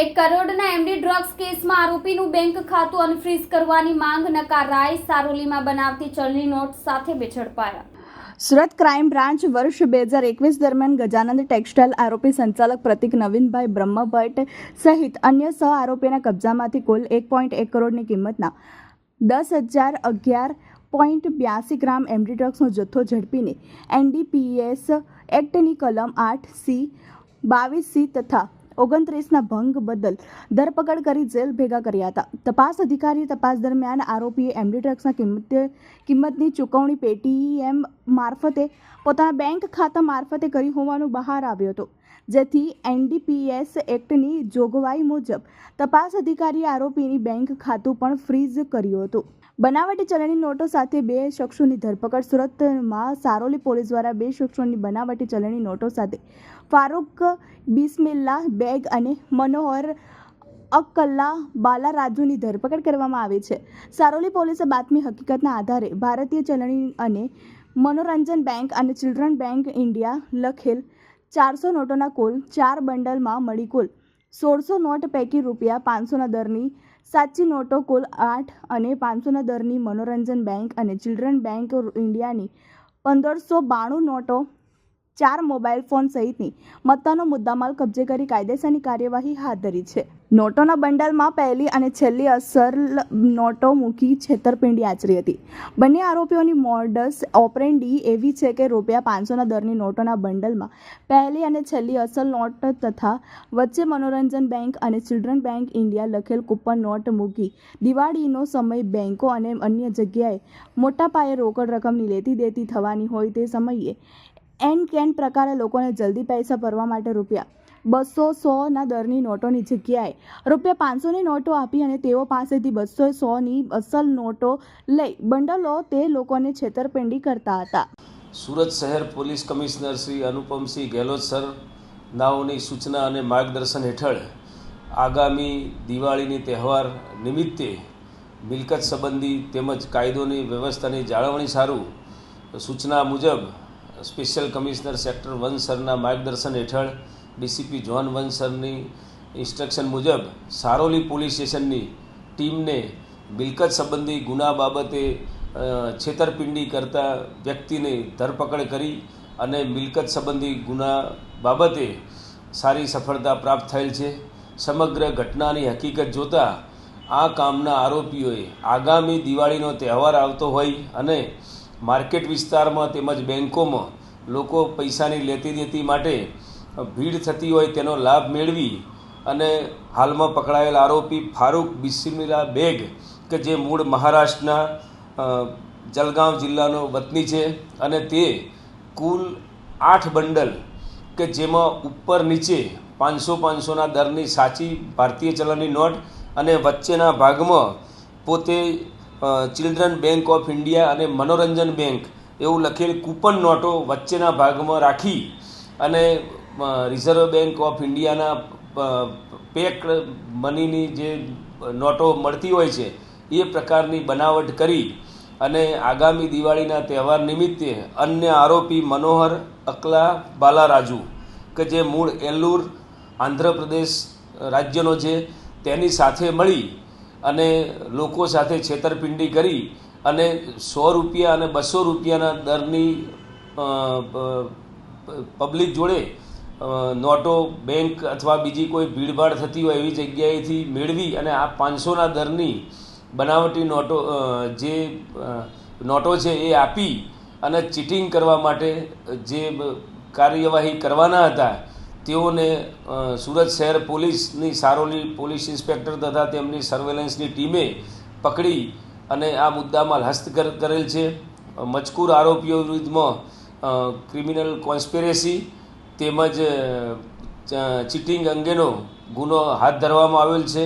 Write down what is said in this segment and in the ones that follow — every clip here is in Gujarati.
એક કરોડના એમડી ડ્રગ્સ કેસમાં આરોપીનું બેંક ખાતું અનફ્રીઝ કરવાની માંગ નકારાઈ સારોલીમાં બનાવતી ચલણી નોટ સાથે બેછડપાયા. સુરત ક્રાઇમ બ્રાન્ચ વર્ષ બે હજાર એકવીસ દરમિયાન ગજાનંદ ટેક્સટાઇલ આરોપી સંચાલક પ્રતિક નવીનભાઈ બ્રહ્મભટ્ટ સહિત અન્ય સહ આરોપીના કબજામાંથી કુલ એક પોઈન્ટ એક કરોડની કિંમતના દસ હજાર અગિયાર પોઈન્ટ બ્યાસી ગ્રામ એમડી ડ્રગ્સનો જથ્થો ઝડપીને એનડીપીએસ એક્ટની કલમ આઠ સી બાવીસ સી તથા ઓગણત્રીસના ભંગ બદલ ધરપકડ કરી જેલ ભેગા કર્યા હતા. તપાસ અધિકારીએ તપાસ દરમિયાન આરોપીએ એમડી ડ્રગ્સના કિંમતે, કિંમતની ચૂકવણી પેટીએમ મારફતે પોતાના બેંક ખાતા મારફતે કરી હોવાનું બહાર આવ્યું હતું. જેથી એનડીપીએસ એક્ટની જોગવાઈ મુજબ તપાસ અધિકારીએ આરોપીની બેંક ખાતું પણ ફ્રીઝ કર્યું હતું. બનાવટી ચલણી નોટો સાથે બે શખ્સોની ધરપકડ. સુરતમાં સારોલી પોલીસ દ્વારા બે શખ્સોની બનાવટી ચલણી નોટો સાથે ફારૂક બિસ્મિલ્લા બેગ અને મનોહર અક્કલ્લા બાલારાજુની ધરપકડ કરવામાં આવી છે. સારોલી પોલીસે બાતમી હકીકતના આધારે ભારતીય ચલણી અને મનોરંજન બેંક અને ચિલ્ડ્રન બેંક ઇન્ડિયા લખેલ ચારસો નોટોના કુલ ચાર બંડલમાં મળી કુલ સોળસો નોટ પૈકી રૂપિયા પાંચસોના દરની સાચી નોટો કુલ આઠ અને પાંચસોના દરની મનોરંજન બેંક અને ચિલ્ડ્રન બેંક ઇન્ડિયાની પંદરસો બાણું નોટો ચાર મોબાઈલ ફોન સહિતની મત્તાનો મુદ્દામાલ કબજે કરી કાયદેસરની કાર્યવાહી હાથ ધરી છે. નોટોના બંડલમાં પહેલી અને છેલ્લી અસર નોટો મૂકી છેતરપિંડી આચરી હતી. બંને આરોપીઓની મોડસ ઓપરેન્ડી એવી છે કે રૂપિયા પાંચસોના દરની નોટોના બંડલમાં પહેલી અને છેલ્લી અસલ નોટ તથા વચ્ચે મનોરંજન બેંક અને ચિલ્ડ્રન બેંક ઇન્ડિયા લખેલ કૂપન નોટ મૂકી દિવાળીનો સમય બેંકો અને અન્ય જગ્યાએ મોટા પાયે રોકડ રકમની લેતી દેતી થવાની હોય તે સમયે એન કેન પ્રકારે લોકોને જલ્દી પૈસા ભરવા માટે રૂપિયા. બસો સોના દરની નોટોની જગ્યાએ રૂપિયા પાંચસોની નોટો આપી અને તેઓ પાસેથી બસો સોની અસલ નોટો લઈ બંડલો તે લોકોને છેતરપિંડી કરતા હતા. સુરત શહેર police commissioner Shri Anupamsinh Gehlot sir, નાઓની સૂચના અને માર્ગદર્શન હેઠળ આગામી દિવાળીની તહેવાર નિમિત્તે મિલકત સંબંધી તેમજ કાયદોની વ્યવસ્થાની જાળવણી સારું સૂચના મુજબ સ્પેશિયલ કમિશનર સેક્ટર વન સરના માર્ગદર્શન હેઠળ ડીસીપી જોન વન સરની ઇન્સ્ટ્રક્શન મુજબ સારોલી પોલીસ સ્ટેશનની ટીમને મિલકત સંબંધી ગુના બાબતે છેતરપિંડી કરતા વ્યક્તિને ધરપકડ કરી અને મિલકત સંબંધી ગુના બાબતે સારી સફળતા પ્રાપ્ત થયેલ છે. સમગ્ર ઘટનાની હકીકત જોતાં આ કામના આરોપીઓએ આગામી દિવાળીનો તહેવાર આવતો હોય અને માર્કેટ વિસ્તારમાં તેમજ બેન્કોમાં લોકો પૈસાની લેતી દેતી માટે ભીડ થતી હોય તેનો લાભ મેળવી અને હાલમાં પકડાયેલ આરોપી ફારૂક બિસ્મિલા બેગ, કે જે મૂળ મહારાષ્ટ્રના જલગાંવ જિલ્લાનો વતની છે અને તે કુલ આઠ બંડલ, કે જેમાં ઉપર નીચે પાંચસો પાંચસોના દરની સાચી ભારતીય ચલણની નોટ અને વચ્ચેના ભાગમાં પોતે ચિલ્ડ્રન બેંક ઓફ ઇન્ડિયા અને મનોરંજન બેંક એવું લખેલ કૂપન નોટો વચ્ચેના ભાગમાં રાખી અને રિઝર્વ બેંક ઓફ ઇન્ડિયાના પેક મનીની જે નોટો મળતી હોય છે, એ પ્રકારની બનાવટ કરી અને આગામી દિવાળીના તહેવાર નિમિત્તે અન્ય આરોપી મનોહર, અકલા, બાલારાજુ કે જે મૂળ એલ્લુર, આંધ્રપ્રદેશ રાજ્યનો છે, તેની સાથે મળી અને લોકો સાથે છેતરપિંડી કરી અને સો રૂપિયા અને બસો રૂપિયાના દરની પબ્લિક જોડે નોટો, બેંક અથવા બીજી કોઈ ભીડભાડ થતી હોય એવી જગ્યાએથી મેળવી અને આ પાંચસોના દરની બનાવટી નોટો જે નોટો છે એ આપી અને ચીટિંગ કરવા માટે જે કાર્યવાહી કરવાના હતા તેઓને સુરત શહેર પોલીસની સારોલી પોલીસ ઇન્સ્પેક્ટર તથા તેમની સર્વેલન્સની ટીમે પકડી અને આ મુદ્દામાં હસ્તગત કરેલ છે. મજકૂર આરોપીઓ વિરુદ્ધમાં ક્રિમિનલ કોન્સ્પિરેસી તેમજ ચીટિંગ અંગેનો ગુનો હાથ ધરવામાં આવેલ છે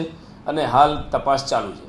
અને હાલ તપાસ ચાલુ છે.